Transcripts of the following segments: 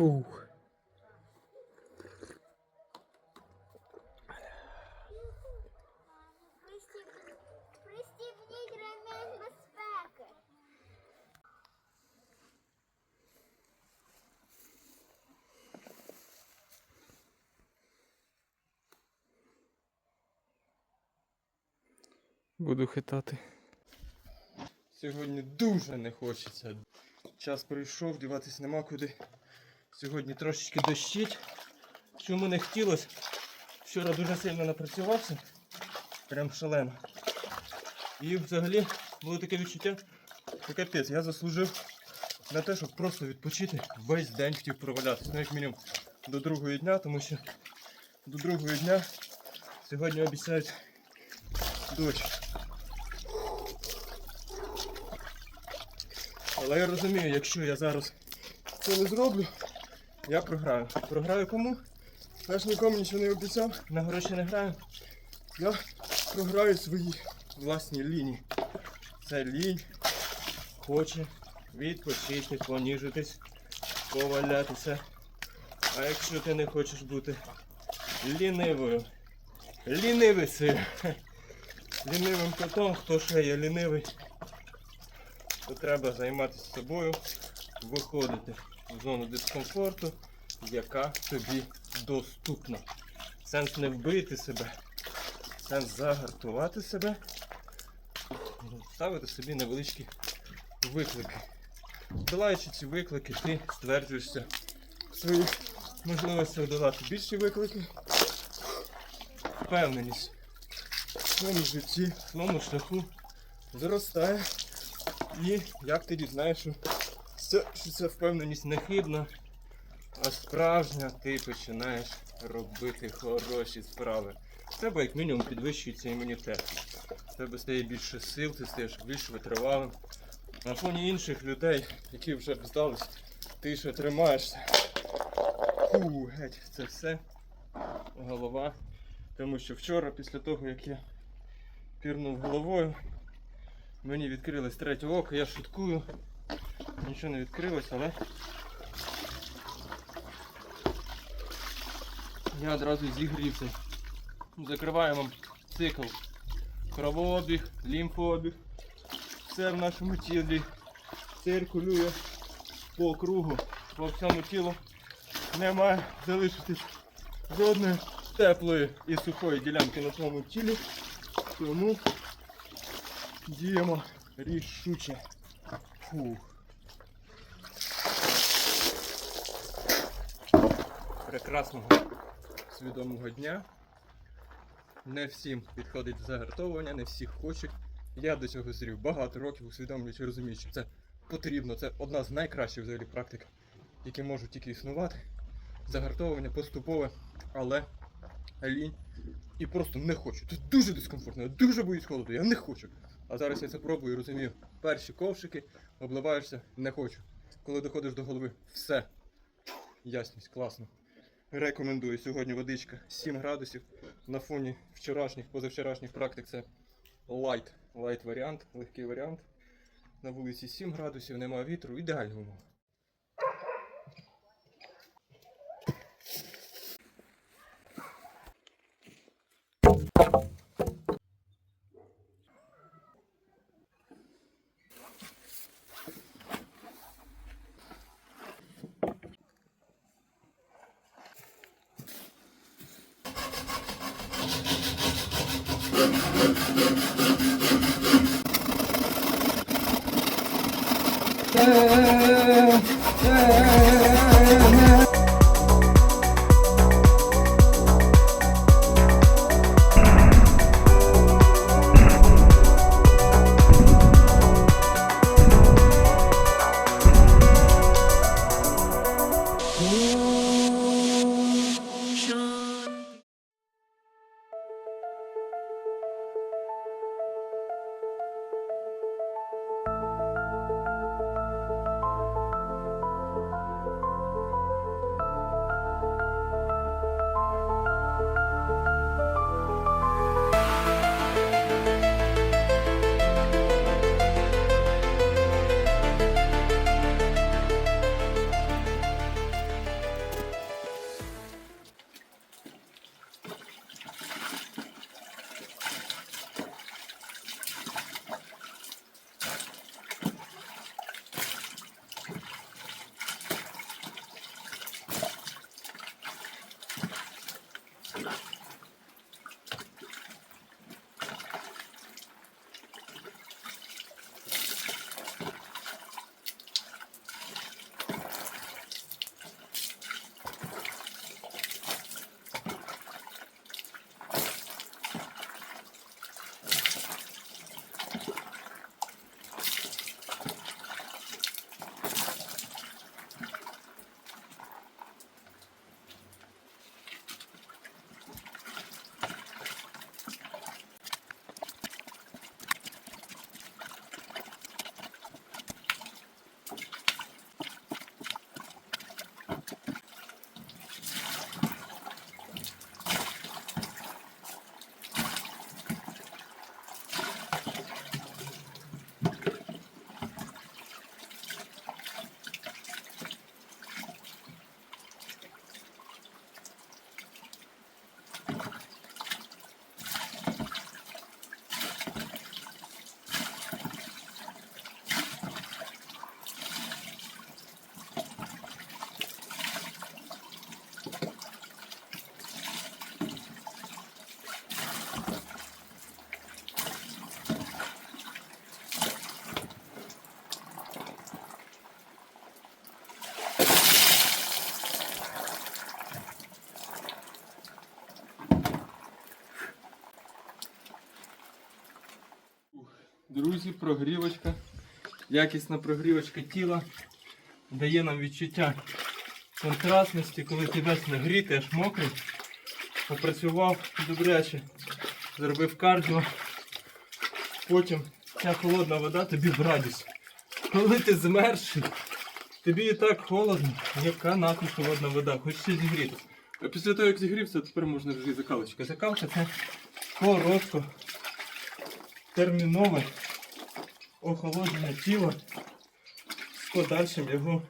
Безпеки. Буду хитати. Сьогодні дуже не хочеться. Час прийшов, діватись нема куди. Сьогодні трошечки дощить. Чому не хотілося? Вчора дуже сильно напрацювався. Прям шалено. І взагалі було таке відчуття, що капець, я заслужив на те, щоб просто відпочити весь день хотів провалятися. Ну, як мінімум до другого дня, тому що до другого дня сьогодні обіцяють дощ. Але я розумію, якщо я зараз це не зроблю, я програю. Програю кому? Я ж нікому нічого не обіцяв, на гроші не граю. Я програю свої власні лінії. Це лінь хоче відпочити, поніжитись, повалятися. А якщо ти не хочеш бути лінивою, лінивий сир. Лінивим котом, хто ще є лінивий, то треба займатися собою, виходити зону дискомфорту, яка тобі доступна. Сенс не вбити себе, сенс загартувати себе, ставити собі невеличкі виклики. Долаючи ці виклики, ти стверджуєшся в своїх можливостях долати більші виклики. Впевненість в своєму житті, в своєму шляху зростає. І як ти дізнаєш, що це, що ця впевненість не хибна, а справжня, ти починаєш робити хороші справи. В тебе як мінімум підвищується імунітет. В тебе стає більше сил, ти стаєш більш витривалим. На фоні інших людей, які вже здались, ти ще тримаєшся. Фу, геть, це все голова. Тому що вчора, після того, як я пірнув головою, Мені відкрилось третє око, я шуткую. Нічого не відкрилось, але я одразу зігрівся. Закриваємо цикл. Кровообіг, лімфообіг. Все в нашому тілі циркулює по кругу, по всьому тілу. Не має залишитись жодної теплої і сухої ділянки на твоєму тілі. Тому Діємо рішуче. Фух. Прекрасного свідомого дня. Не всім підходить загартовування, не всі хочуть. Я до цього зрів багато років, усвідомлюючи, розумію, що це потрібно. Це одна з найкращих взагалі практик, які можуть тільки існувати. Загартовування поступове, але лінь. І просто не хочу. Це дуже дискомфортно, я дуже боюсь холоду, я не хочу. А зараз я це пробую і розумію. Перші ковшики, обливаєшся, не хочу. Коли доходиш до голови, все. Ясність, класно. Рекомендую сьогодні водичка 7 градусів. На фоні вчорашніх, позавчорашніх практик це лайт. Лайт варіант, легкий варіант. На вулиці 7 градусів, немає вітру, ідеальна умова. Друзі, прогрівочка. Якісна прогрівочка тіла дає нам відчуття контрастності, коли ти весь нагрітий, аж мокрий. Попрацював добряче, зробив кардіо. Потім ця холодна вода тобі в радість. Коли ти змерзший, тобі і так холодно, яка нахуй холодна вода, хоч ще зігріти. А після того, як зігрівся, тепер можна вже і закалочка. Закалка це коротко, термінове охолодження тіла з подальшим його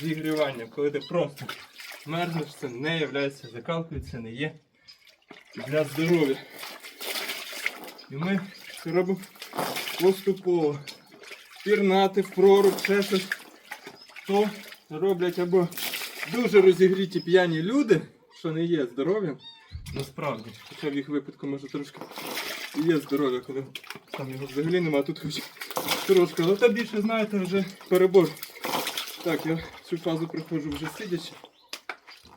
зігріванням. Коли ти просто мерзнеш, це не є закалкою, це не є для здоров'я. І ми це робимо поступово. Пірнати в проруб, ще щось. То роблять або дуже розігріті п'яні люди, що не є здоров'ям. Насправді, хоча в їх випадку може трошки є здоров'я, коли там його взагалі немає, тут хоч трошки. Але та більше, знаєте, вже перебор. Так, я цю фазу проходжу вже сидячи.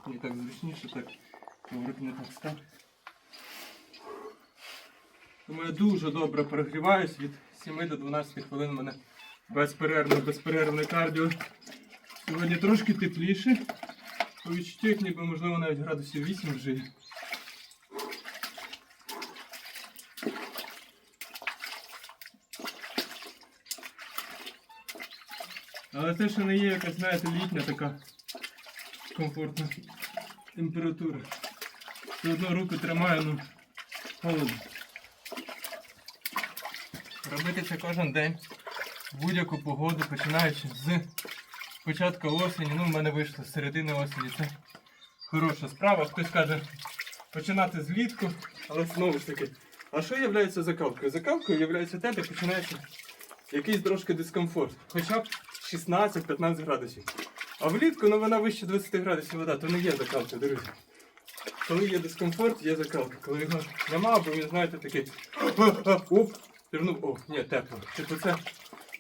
Мені так зручніше, так коврик не так став. Тому я дуже добре перегріваюсь від 7 до 12 хвилин у мене безперервне, безперервне кардіо. Сьогодні трошки тепліше. По відчуттю, ніби можливо навіть градусів 8 вже. є. Але те, що не є якась, знаєте, літня така комфортна температура. Все одно руку тримаю, ну холодно. Робити це кожен день, в будь-яку погоду, починаючи з початку осені. Ну, в мене вийшло з середини осені. Це хороша справа. Хтось каже починати злітку, але знову ж таки. А що є закалкою? Закалкою є те, де починається якийсь трошки дискомфорт. Хоча б 16-15 градусів. А влітку ну, вона вище 20 градусів вода, то не є закалка, друзі. Коли є дискомфорт, є закалка. Коли його нема, бо він, знаєте, такий. Оп, пірнув, о, ні, тепло. Типу це,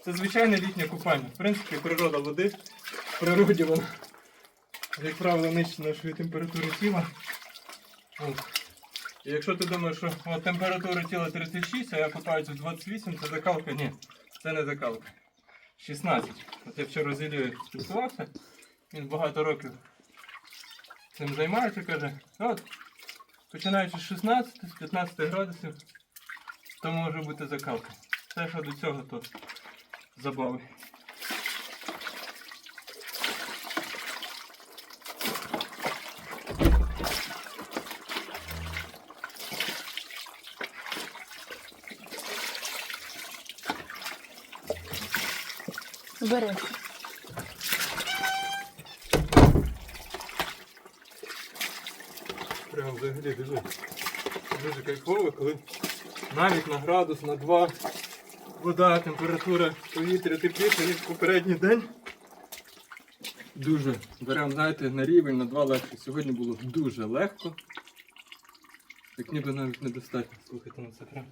це звичайне літнє купання. В принципі, природа води. В природі вона, як правило, нижче нашої температури тіла. І якщо ти думаєш, що от, температура тіла 36, а я купаюся в 28, це закалка? Ні, це не закалка. 16. От я вчора з Ілією спілкувався, він багато років цим займається, каже, от, починаючи з 16, з 15 градусів, то може бути закалка. Все, що до цього, то забави. Бери. Прям взагалі дуже, дуже кайфово, коли навіть на градус, на 2 вода, температура повітря тепліша, ніж попередній день. Дуже беремо, знаєте, на рівень, на 2 легше. Сьогодні було дуже легко. Так ніби навіть недостатньо. Слухайте на це прям.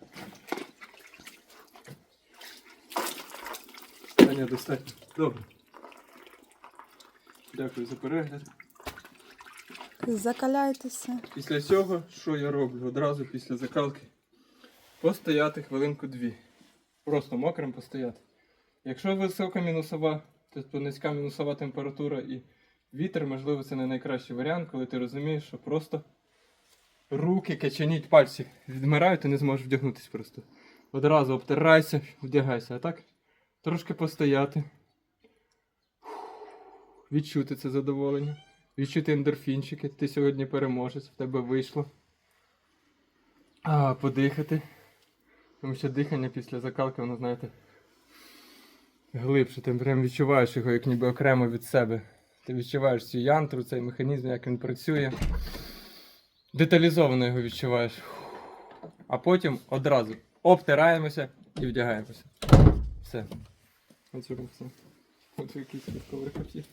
Та достатньо. Добре. Дякую за перегляд. Закаляйтеся. Після цього, що я роблю? Одразу після закалки. Постояти хвилинку дві. Просто мокрим постояти. Якщо висока мінусова, тобто низька мінусова температура і вітер, можливо, це не найкращий варіант, коли ти розумієш, що просто руки, качаніть пальці відмирають, ти не зможеш вдягнутися просто. Одразу обтирайся, вдягайся. А так трошки постояти. Відчути це задоволення. Відчути ендорфінчики, ти сьогодні переможець, в тебе вийшло. А, подихати. Тому що дихання після закалки, воно, знаєте, глибше. Ти прям відчуваєш його як ніби окремо від себе. Ти відчуваєш цю янтру, цей механізм, як він працює. Деталізовано його відчуваєш. А потім одразу обтираємося і вдягаємося. Все. На цьому все. От якийсь підковий є.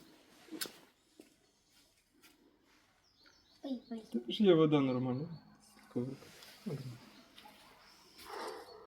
Ой, ой. Ж є вода нормальна. Коврик.